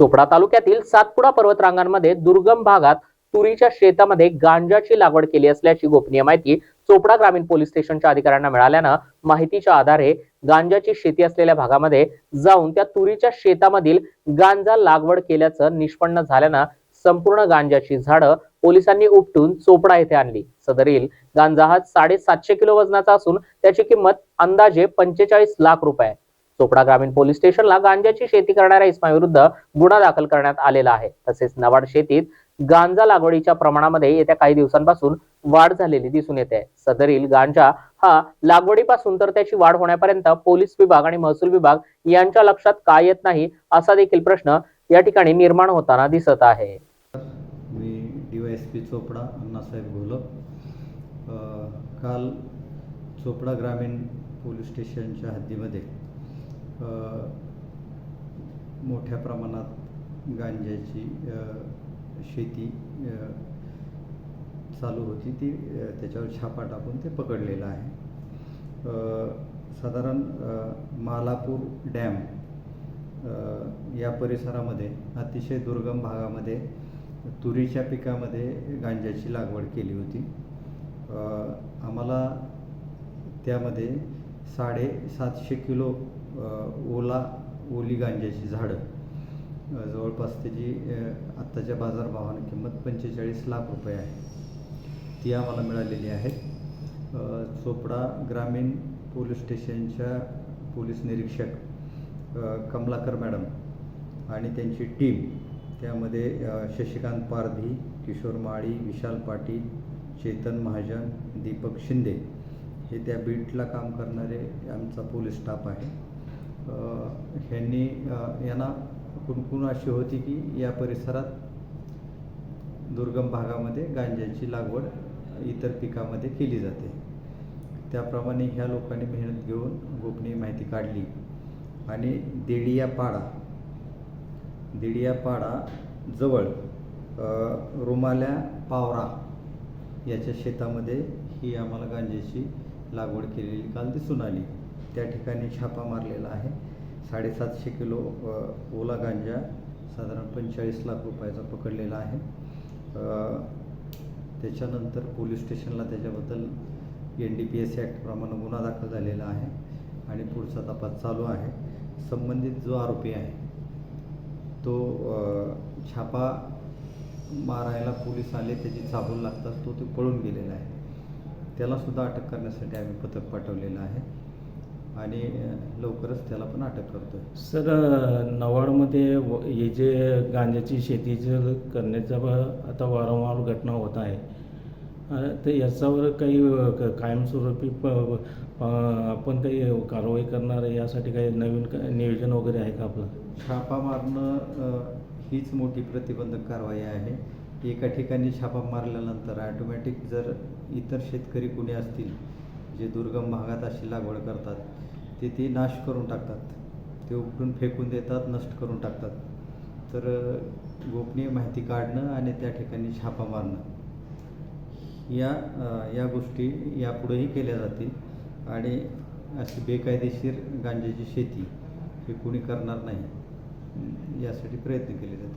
चोपडा तालुक्यातील सातपुडा पर्वतरांगांमध्ये दुर्गम भागात तुरीच्या शेतामध्ये गांजाची लागवड केली असल्याची गोपनीय माहिती चोपडा ग्रामीण पोलीस स्टेशनच्या अधिकाऱ्यांना मिळाल्यानं माहितीच्या आधारे गांजाची शेती असलेल्या भागामध्ये जाऊन त्या तुरीच्या शेतामधील गांजा लागवड केल्याचं निष्पन्न झाल्यानं संपूर्ण गांजाची झाडं पोलिसांनी उपटून चोपडा येथे आणली. सदरील गांजा हा साडेसातशे किलो वजनाचा असून त्याची किंमत अंदाजे पंचेचाळीस लाख रुपये चोपडा ग्रामीण पोलीस स्टेशनला गांजाची शेती करणाऱ्या इस्माविरुद्ध गुन्हा दाखल करण्यात आलेला आहे. तसेच नवाड शेतीत गांजा लागवडीच्या प्रमाणामध्ये येत्या काही दिवसांपासून वाढ झालेली दिसून येते. सदरील गांजा हा लागवडीपासून तर त्याची वाढ होण्यापर्यंत पोलीस विभाग आणि महसूल विभाग यांच्या लक्षात काय येत नाही असा देखील प्रश्न या ठिकाणी निर्माण होताना दिसत आहे. मी डीवायएसपी चोपडा अण्णासाहेब घोलप काल चोपडा ग्रामीण पोलीस स्टेशनच्या हद्दीमध्ये मोठ्या प्रमाणात गांज्याची शेती चालू होती. ती त्याच्यावर छापा टाकून ते पकडलेलं आहे. साधारण मालापूर डॅम या परिसरामध्ये अतिशय दुर्गम भागामध्ये तुरीच्या पिकामध्ये गांज्याची लागवड केली होती. आम्हाला त्यामध्ये साडेसातशे किलो ओला ओली गांज्याची झाडं. जवळपास त्याची आत्ताच्या बाजारभावानं किंमत पंचेचाळीस लाख रुपये आहे. ती आम्हाला मिळालेली आहेत चोपडा ग्रामीण पोलीस स्टेशनच्या पोलीस निरीक्षक कमलाकर मॅडम आणि त्यांची टीम त्यामध्ये शशिकांत पारधी किशोर माळी विशाल पाटील चेतन महाजन दीपक शिंदे हे त्या बीटला काम करणारे आमचा पोलीस स्टाफ आहे. ह्यांनी यांना कुणकुण अशी होती की या परिसरात दुर्गम भागामध्ये गांज्याची लागवड इतर पिकामध्ये केली जाते. त्याप्रमाणे ह्या लोकांनी मेहनत घेऊन गोपनीय माहिती काढली. आणि देडिया पाडा देडिया पाडा जवळ रुमाल्या पावरा याच्या शेतामध्ये ही आम्हाला गांजेची लागवड केलेली. काल दिसून आली. त्या ठिकाणी छापा मारलेला आहे. साडेसातशे किलो ओला गांजा साधारण पंचेचाळीस लाख रुपयाचा पकडलेला आहे. त्याच्यानंतर पोलीस स्टेशनला त्याच्याबद्दल एन डी पी एस ॲक्टप्रमाणे गुन्हा दाखल झालेला आहे आणि पुढचा तपास चालू आहे. संबंधित जो आरोपी आहे तो छापा मारायला पोलीस आले त्याची चाबूल लागतात तो ते पळून गेलेला आहे. त्यालासुद्धा अटक करण्यासाठी आम्ही पथक पाठवलेलं आहे. आणि लवकरच त्याला पण अटक करतो सर नवाडमध्ये हे जे गांजाची शेती जे करण्याचा आता वारंवार घटना होत आहे तर याच्यावर काही कायमस्वरूपी प- आपण काही कारवाई करणार यासाठी काही नवीन क- नियोजन वगैरे आहे का आपलं? छापा मारणं हीच मोठी प्रतिबंधक कारवाई आहे. एका ठिकाणी छापा मारल्यानंतर ॲटोमॅटिक जर इतर शेतकरी कुणी असतील जे दुर्गम भागात अशी लागवड करतात ते ती नाश करून टाकतात. ते उपटून फेकून देतात नष्ट करून टाकतात. तर गोपनीय माहिती काढणं आणि त्या ठिकाणी छापा मारणं या या गोष्टी यापुढेही केल्या जातील. आणि अशी बेकायदेशीर गांजेची शेती हे कुणी करणार नाही यासाठी प्रयत्न केले जातील.